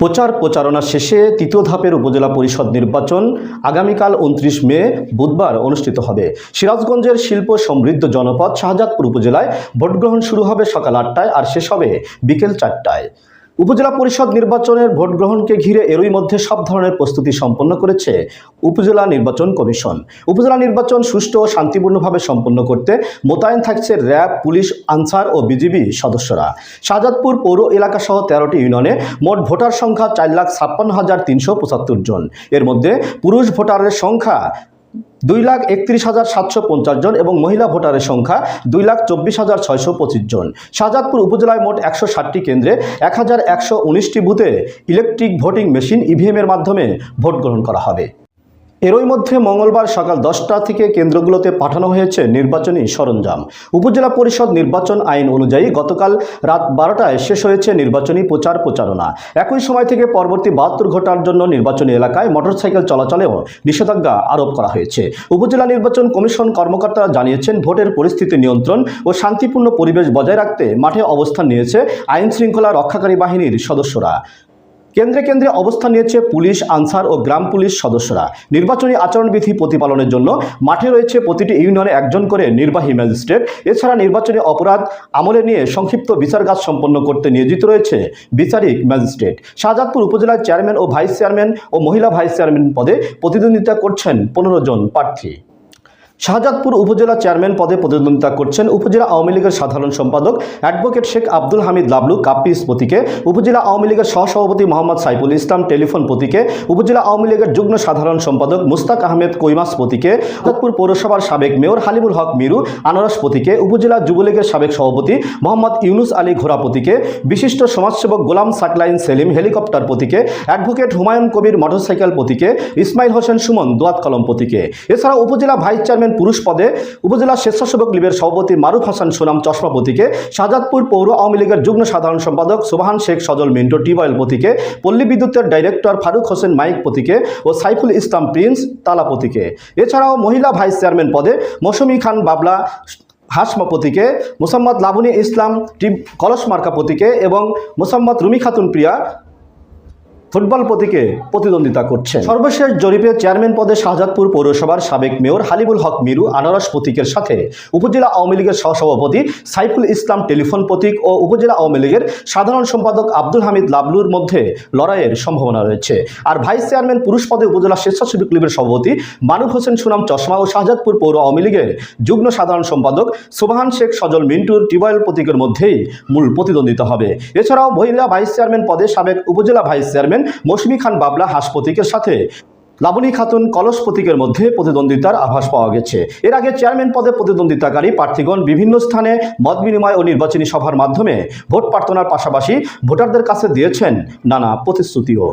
প্রচার প্রচারণা শেষে তৃতীয় ধাপের উপজেলা পরিষদ নির্বাচন আগামীকাল উনত্রিশ মে বুধবার অনুষ্ঠিত হবে। সিরাজগঞ্জের শিল্প সমৃদ্ধ জনপদ শাহজাদপুর উপজেলায় ভোটগ্রহণ শুরু হবে সকাল আটটায় আর শেষ হবে বিকেল চারটায়। উপজেলা পরিষদ নির্বাচনের ভোট গ্রহণকে ঘিরে এরই মধ্যে সব ধরনের প্রস্তুতি সম্পন্ন করেছে উপজেলা নির্বাচন কমিশন। উপজেলা নির্বাচন সুষ্ঠু ও শান্তিপূর্ণভাবে সম্পন্ন করতে মোতায়েন থাকছে র্যাব, পুলিশ, আনসার ও বিজিবি সদস্যরা। শাহজাদপুর পৌর এলাকা সহ তেরোটি ইউনিয়নে মোট ভোটার সংখ্যা চার লাখ ছাপ্পান্ন হাজার তিনশো পঁচাত্তর জন। এর মধ্যে পুরুষ ভোটারের সংখ্যা দুই লাখ একত্রিশ হাজার সাতশো পঞ্চাশ জন এবং মহিলা ভোটারের সংখ্যা দুই লাখ চব্বিশ হাজার ছয়শো পঁচিশ জন। শাহজাদপুর উপজেলায় মোট একশো ষাটটি কেন্দ্রে এক হাজার একশো উনিশটি বুথে ইলেকট্রিক ভোটিং মেশিন ইভিএমের মাধ্যমে ভোট গ্রহণ করা হবে। এরই মধ্যে মঙ্গলবার সকাল দশটা থেকে কেন্দ্রগুলোতে পাঠানো হয়েছে নির্বাচনী সরঞ্জাম। উপজেলা পরিষদ নির্বাচন আইন অনুযায়ী গতকাল রাত বারোটায় শেষ হয়েছে নির্বাচনী প্রচার প্রচারণা। একই সময় থেকে পরবর্তী বাহাত্তর ঘটার জন্য নির্বাচনী এলাকায় মোটরসাইকেল চলাচলেও নিষেধাজ্ঞা আরোপ করা হয়েছে। উপজেলা নির্বাচন কমিশন কর্মকর্তারা জানিয়েছেন, ভোটের পরিস্থিতি নিয়ন্ত্রণ ও শান্তিপূর্ণ পরিবেশ বজায় রাখতে মাঠে অবস্থান নিয়েছে আইন শৃঙ্খলা রক্ষাকারী বাহিনীর সদস্যরা। কেন্দ্রে কেন্দ্রে অবস্থান নিয়েছে পুলিশ, আনসার ও গ্রাম পুলিশ সদস্যরা। নির্বাচনী আচরণবিধি প্রতিপালনের জন্য মাঠে রয়েছে প্রতিটি ইউনিয়নে একজন করে নির্বাহী ম্যাজিস্ট্রেট। এছাড়া নির্বাচনী অপরাধ আমলে নিয়ে সংক্ষিপ্ত বিচার কাজ সম্পন্ন করতে নিয়োজিত রয়েছে বিচারিক ম্যাজিস্ট্রেট। শাহজাদপুর উপজেলার চেয়ারম্যান ও ভাইস চেয়ারম্যান ও মহিলা ভাইস চেয়ারম্যান পদে প্রতিদ্বন্দ্বিতা করছেন পনেরো জন প্রার্থী। শাহজাদপুর উপজেলা চেয়ারম্যান পদে প্রতিদ্বন্দ্বিতা করছেন উপজেলা আওয়ামী লীগের সাধারণ সম্পাদক অ্যাডভোকেট শেখ আব্দুল হামিদ লাবলু কাপ্পিস প্রতীকে উপজেলা আওয়ামী লীগের সহসভাপতি মোহাম্মদ সাইফুল ইসলাম টেলিফোন প্রতীকে উপজেলা আওয়ামী লীগের যুগ্ম সাধারণ সম্পাদক মুস্তাক আহমেদ কৈমাস প্রতীকে শাহজাদপুর পৌরসভার সাবেক মেয়র হালিমুল হক মিরু আনারস প্রতীকে উপজেলা যুবলীগের সাবেক সভাপতি মোহাম্মদ ইউনুস আলী ঘোড়া প্রতীকে বিশিষ্ট সমাজসেবক গোলাম সাকলাইন সেলিম হেলিকপ্টার প্রতীকে অ্যাডভোকেট হুমায়ুন কবির মোটরসাইকেল প্রতীকে ইসমাইল হোসেন সুমন দোয়াত কলম প্রতীকে এছাড়া উপজেলা ভাইস চেয়ারম্যান পুরুষ পদে উপজেলা স্বেচ্ছাসেবক লীগের সভাপতি মারুফ হাসান সুনাম চশমা শাহজাদপুর পৌর আওয়ামী লীগের যুগ্ম সাধারণ সম্পাদক সোবাহান শেখ সজল মিন্টো টিউবওয়েল প্রতীকে পল্লী বিদ্যুতের ডাইরেক্টর ফারুক হোসেন মাইক প্রতীকে ও সাইফুল ইসলাম প্রিন্স তালা এছাড়াও মহিলা ভাইস চেয়ারম্যান পদে মৌসুমী খান বাবলা, হাসমা প্রতীকে মোসাম্মদ লাবনী ইসলাম, টিম কলস মার্কা এবং মোসাম্মদ রুমি খাতুন প্রিয়া ফুটবল প্রতীকে প্রতিদ্বন্দ্বিতা করছেন। সর্বশেষ জরিপে চেয়ারম্যান পদে শাহজাদপুর পৌরসভার সাবেক মেয়র হালিবুল হক মিরু, আনারস প্রতীকের সাথে উপজেলা আওয়ামী লীগের সহসভাপতি সাইফুল ইসলাম টেলিফোন প্রতীক ও উপজেলা আওয়ামী লীগের সাধারণ সম্পাদক আব্দুল হামিদ লাবলুর মধ্যে লড়াইয়ের সম্ভাবনা রয়েছে। আর ভাইস চেয়ারম্যান পুরুষ পদে উপজেলা স্বেচ্ছাসেবক লীগের সভাপতি মানুফ হোসেন সুনাম চশমা ও শাহজাদপুর পৌর আওয়ামী লীগের যুগ্ম সাধারণ সম্পাদক সুবাহান শেখ সজল মিন্টুর টিউবওয়েল প্রতীকের মধ্যেই মূল প্রতিদ্বন্দ্বিতা হবে। এছাড়াও মহিলা ভাইস চেয়ারম্যান পদে সাবেক উপজেলা ভাইস চেয়ারম্যান মৌসুমী খান বাবলা হাঁস প্রতীকের সাথে। লাবণী খাতুন কলস প্রতীকের মধ্যে প্রতিদ্বন্দ্বিতার আভাস পাওয়া গেছে। এর আগে চেয়ারম্যান পদে প্রতিদ্বন্দ্বিতাকারী প্রার্থীগণ বিভিন্ন স্থানে মত বিনিময় ও নির্বাচনী সভার মাধ্যমে ভোট প্রার্থনার পাশাপাশি ভোটারদের কাছে দিয়েছেন নানা প্রতিশ্রুতিও।